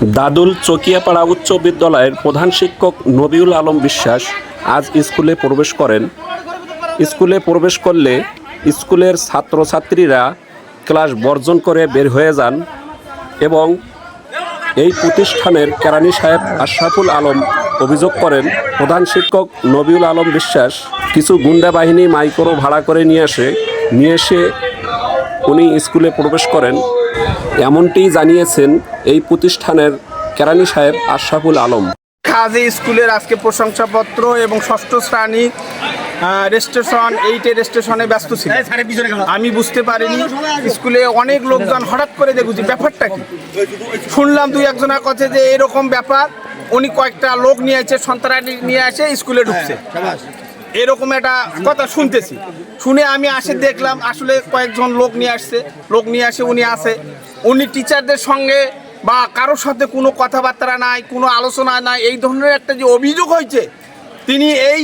দাদুল চকিয়াপাড়া উচ্চ বিদ্যালয়ের প্রধান শিক্ষক নবিউল আলম বিশ্বাস আজ স্কুলে প্রবেশ করেন। স্কুলে প্রবেশ করলে স্কুলের ছাত্রছাত্রীরা ক্লাস বর্জন করে বের হয়ে যান এবং এই প্রতিষ্ঠানের কেরানি সাহেব আশরাফুল আলম অভিযোগ করেন, প্রধান শিক্ষক নবিউল আলম বিশ্বাস কিছু গুন্ডা বাহিনী মাইক্রো ভাড়া করে নিয়ে আসে নিয়ে এসে উনি স্কুলে প্রবেশ করেন। এমনটি জানিয়েছেন এই প্রতিষ্ঠানের কেরানি সাহেব আশরাফুল আলম। কাজে স্কুলের আজকে প্রশংসাপত্র এবং ষষ্ঠ শ্রেণি রেজিস্ট্রেশন এইটে রেজিস্ট্রেশনে ব্যস্ত ছিল। আমি বুঝতে পারিনি স্কুলে অনেক লোকজন হঠাৎ করে দেখুছি ব্যাপারটা কি। শুনলাম দুই একজনের কথা যে এরকম ব্যাপার। উনি কয়েকটা লোক নিয়ে আসছে সন্ত্রাসী নিয়ে আসে স্কুলে ঢুকছে। এরকম একটা কথা শুনতেছি। শুনে আমি আসে দেখলাম, আসলে কয়েকজন লোক নিয়ে আসছে, লোক নিয়ে আসে, উনি আসে উনি টিচারদের সঙ্গে বা কারোর সাথে কোনো কথাবার্তা নাই, কোনো আলোচনা নাই, এই ধরনের একটা যে অভিযোগ হয়েছে, তিনি এই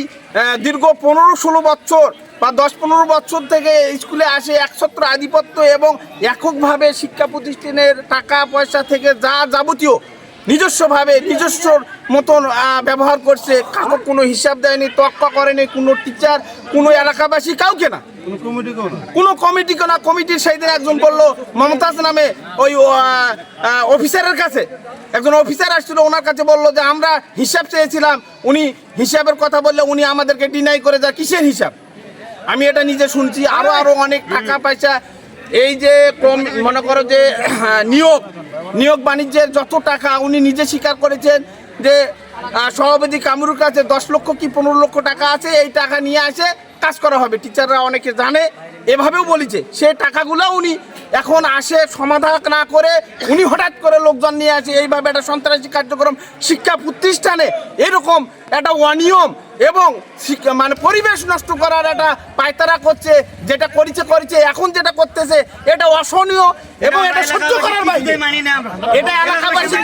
দীর্ঘ পনেরো ষোলো বছর বা দশ পনেরো বছর থেকে স্কুলে আসে একসত্র আধিপত্য এবং এককভাবে শিক্ষা প্রতিষ্ঠানের টাকা পয়সা থেকে যা যাবতীয় নিজস্বভাবে নিজস্ব মতন ব্যবহার করছে। কাউকে কোনো হিসাব দেয়নি তক্কা করেনি কোনো টিচার কোনো এলাকাবাসী কাউকে না। কোনো কমিটি না। কমিটির সেই দিন একজন বলল মমতাজ নামে ওই অফিসারের কাছে। একজন অফিসার আসছিল ওনার কাছে বলল যে আমরা হিসাব চেয়েছিলাম। উনি হিসাবের কথা বললে উনি আমাদেরকে ডিনাই করে যা কিসের হিসাব? আমি এটা নিজে শুনছি। আরও আরও অনেক টাকা পয়সা এই যে মনে করো যে নিয়োগ নিয়োগ বাণিজ্যের যত টাকা উনি নিজে স্বীকার করেছেন যে সভাপতি কামরুর কাছে দশ লক্ষ কি পনেরো লক্ষ টাকা আছে, এই টাকা নিয়ে আসে কাজ করা হবে। টিচাররা অনেকে জানে, এভাবেও বলেছে। সে টাকাগুলো উনি এখন আসে সমাধান না করে উনি হঠাৎ করে লোকজন নিয়ে আসে। এইভাবে একটা সন্ত্রাসী কার্যক্রম শিক্ষা প্রতিষ্ঠানে এরকম একটা অনিয়ম এবং মানে পরিবেশ নষ্ট করার একটা পায়তারা করছে যেটা করেছে করেছে এখন যেটা করতেছে এটা অসহনীয় এবং এটা সহ্য করার বাইরে। এটা এলাকাবাসী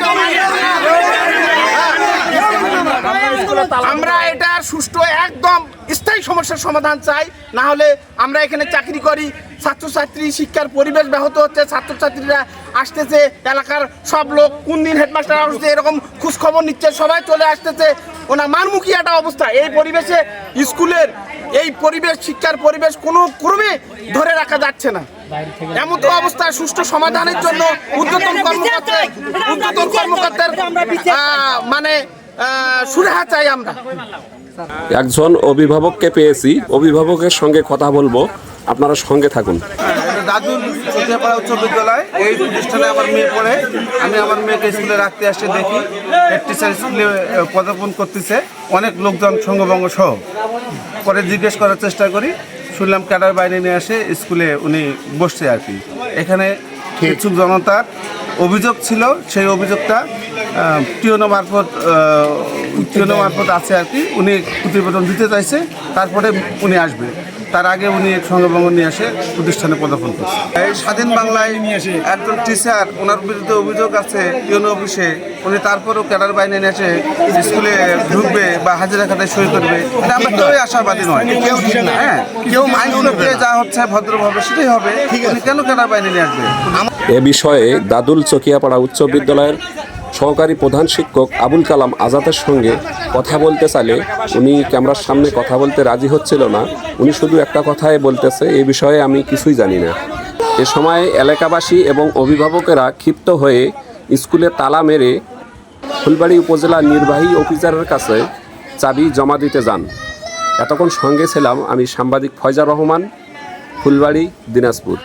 আমরা এটা সুষ্ঠু একদম স্থায়ী সমস্যার সমাধান চাই না হলে আমরা এখানে চাকরি করি ছাত্রছাত্রী শিক্ষার পরিবেশ ব্যাহত হচ্ছে, ছাত্রছাত্রীরা আসতেছে, এলাকার সব লোক কোন দিন হেডমাস্টার আসছে এরকম খোঁজ খবর নিচ্ছে, সবাই চলে আসতেছে। ওনার মানমুখী একটা অবস্থা, এই পরিবেশে স্কুলের এই পরিবেশ, শিক্ষার পরিবেশ কোনো ক্রমে ধরে রাখা যাচ্ছে না। এমন তো অবস্থা, সুষ্ঠু সমাধানের জন্য উদ্যতন কর্মকর্তা, উদ্যতন কর্মকর্তার মানে সুরাহা চাই আমরা। একজন অভিভাবককে পেয়েছি, অভিভাবকের সঙ্গে কথা বলব। আপনারা সঙ্গে থাকুন। দাদুল চটিয়াপাড়া উচ্চ বিদ্যালয়। এই প্রতিষ্ঠানে আমার মেয়ে পড়ে। আমি আমার মেয়েকে স্কুলে রাখতে আসতে দেখি। হেড টিচার স্কুলে পদার্পণ করতেছে। অনেক লোকজন সঙ্গভঙ্গ সহ। পরে জিজ্ঞেস করার চেষ্টা করি। শুনলাম ক্যাডার বাইরে নিয়ে আসে স্কুলে উনি বসছে আর কি। এখানে কিছু জনতার অভিযোগ ছিল সেই অভিযোগটা টিওনো মারফত টিওনো মারফত আছে আর কি। উনি প্রতিবেদন দিতে চাইছে তারপরে উনি আসবে। তার আগে উনি সঙ্গভঙ্গ নিয়ে আসে প্রতিষ্ঠানে পদার্পণ করছে। এই স্বাধীন বাংলায় নিয়ে আসে একজন টিচার ওনার বিরুদ্ধে অভিযোগ আছে ইউনো অফিসে। উনি তারপরেও ক্যাডার নিয়ে এসে স্কুলে ঢুকবে বা হাজিরা খাতায় সই করবে। এটা আমরা কেউই আশাবাদী নয়। কেউ হ্যাঁ কেউ আইন অনুযায়ী যা হচ্ছে ভদ্রভাবে সেটাই হবে। উনি কেন ক্যাডার বাইরে নিয়ে আসবে? এ বিষয়ে দাদুল চকিয়াপাড়া উচ্চ বিদ্যালয়ের সহকারী প্রধান শিক্ষক আবুল কালাম আজাদের সঙ্গে কথা বলতে চাইলে উনি ক্যামেরার সামনে কথা বলতে রাজি হচ্ছিল না। উনি শুধু একটা কথাই বলতেছে এই বিষয়ে আমি কিছুই জানি না। এ সময় এলাকাবাসী এবং অভিভাবকেরা ক্ষিপ্ত হয়ে স্কুলে তালা মেরে ফুলবাড়ি উপজেলা নির্বাহী অফিসারের কাছে চাবি জমা দিতে যান। এতক্ষণ সঙ্গে ছিলাম আমি সাংবাদিক ফয়জা রহমান, ফুলবাড়ি, দিনাজপুর।